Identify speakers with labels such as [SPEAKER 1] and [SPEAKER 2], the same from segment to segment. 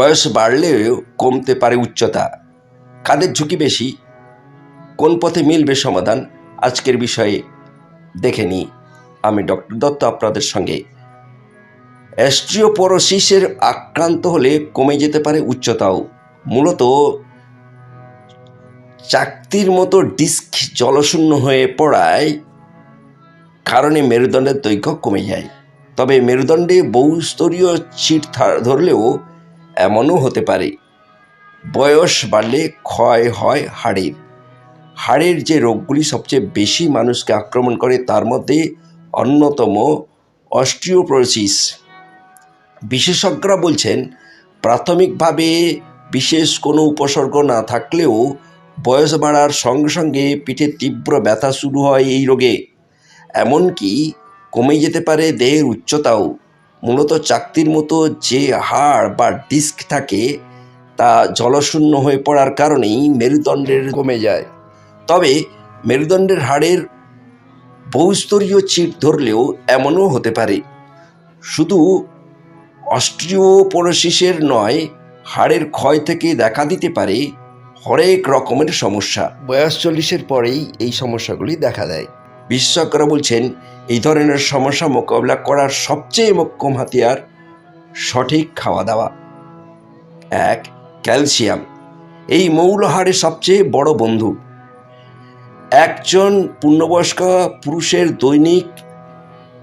[SPEAKER 1] বয়স বাড়লেও কমতে পারে উচ্চতা। কাদের ঝুঁকি বেশি? কোন পথে মিলবে সমাধান? আজকের বিষয়ে দেখে নিই। আমি ডক্টর দত্ত আপনাদের সঙ্গে। অ্যাস্ট্রিওপোরোসিসের আক্রান্ত হলে কমে যেতে পারে উচ্চতাও। মূলত চাকতির মতো ডিস্ক জলশূন্য হয়ে পড়ায় কারণে মেরুদণ্ডের দৈর্ঘ্য কমে যায়। তবে মেরুদণ্ডে বহুস্তরীয় চিট ধরলেও এমনও হতে পারে। বয়স বাড়লে ক্ষয় হয় হাড়ের। হাড়ের যে রোগগুলি সবচেয়ে বেশি মানুষকে আক্রমণ করে তার মধ্যে অন্যতম অস্ট্রিওপ্রোসিস বিশেষজ্ঞরা বলছেন, প্রাথমিকভাবে বিশেষ কোনো উপসর্গ না থাকলেও বয়স বাড়ার সঙ্গে সঙ্গে পিঠে তীব্র ব্যথা শুরু হয় এই রোগে। এমনকি কমে যেতে পারে দেহের উচ্চতাও। মূলত চাকতির মতো যে হাড় বা ডিস্ক থাকে, তা জলশূন্য হয়ে পড়ার কারণেই মেরুদণ্ডের কমে যায়। তবে মেরুদণ্ডের হাড়ের বহুস্তরীয় চিট ধরলেও এমনও হতে পারে। শুধু অস্ট্রিওপোরোসিসের নয়, হাড়ের ক্ষয় থেকে দেখা দিতে পারে হরেক রকমের সমস্যা। বয়স চল্লিশের পরেই এই সমস্যাগুলি দেখা দেয়। বিশেষজ্ঞরা বলছেন এই ধরনের সমস্যা মোকাবিলা করার সবচেয়ে মোক্ষম হাতিয়ার সঠিক খাওয়া দাওয়া। এক, ক্যালসিয়াম। এই মৌল হাড়ের সবচেয়ে বড় বন্ধু। একজন পূর্ণবয়স্ক পুরুষের দৈনিক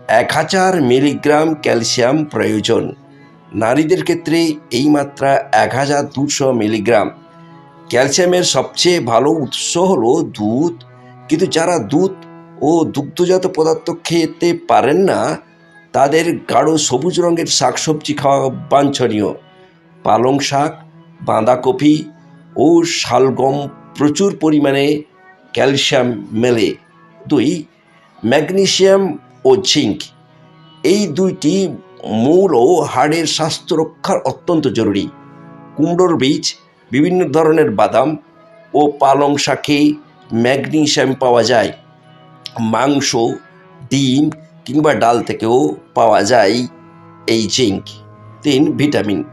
[SPEAKER 1] এক হাজার মিলিগ্রাম ক্যালসিয়াম প্রয়োজন। নারীদের ক্ষেত্রে এই মাত্রা এক হাজার দুশো মিলিগ্রাম। ক্যালসিয়ামের সবচেয়ে ভালো উৎস হলো দুধ। কিন্তু যারা দুধ ও দুগ্ধজাত পদার্থ খেতে পারেন না, তাদের গাঢ় সবুজ রঙের শাকসবজি খাওয়া বাঞ্ছনীয়। পালং শাক, বাঁধাকপি ও শালগম প্রচুর পরিমাণে ক্যালসিয়াম মেলে। দুই ম্যাগনেশিয়াম ও জিঙ্ক। এই দুইটি মূল ও হাড়ের স্বাস্থ্য রক্ষার অত্যন্ত জরুরি। কুমড়োর বীজ, বিভিন্ন ধরনের বাদাম ও পালং শাকে ম্যাগনেশিয়াম পাওয়া যায়। মাংস, ডিম কিংবা ডাল থেকেও পাওয়া যায় এই জিঙ্ক। তিন, ভিটামিন।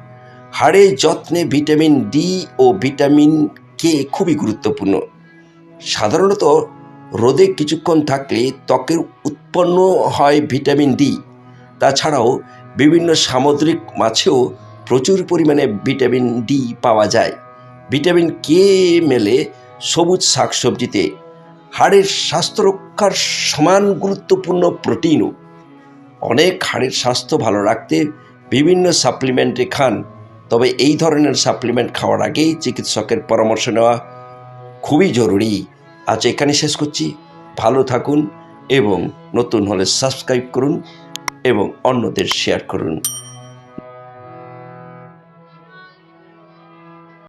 [SPEAKER 1] হাড়ের যত্নে ভিটামিন ডি ও ভিটামিন কে খুবই গুরুত্বপূর্ণ। সাধারণত রোদে কিছুক্ষণ থাকলে ত্বকের উৎপন্ন হয় ভিটামিন ডি। তাছাড়াও বিভিন্ন সামুদ্রিক মাছেও প্রচুর পরিমাণে ভিটামিন ডি পাওয়া যায়। ভিটামিন কে মেলে সবুজ শাকসবজিতে। হাড়ের স্বাস্থ্য রক্ষার সমান গুরুত্বপূর্ণ প্রোটিনও। অনেক হাড়ের স্বাস্থ্য ভালো রাখতে বিভিন্ন সাপ্লিমেন্টে খান, তবে এই ধরনের সাপ্লিমেন্ট খাওয়ার আগেই চিকিৎসকের পরামর্শ নেওয়া খুবই জরুরি। আজ এখানে শেষ করছি। ভালো থাকুন এবং নতুন হলে সাবস্ক্রাইব করুন এবং অন্যদের শেয়ার করুন।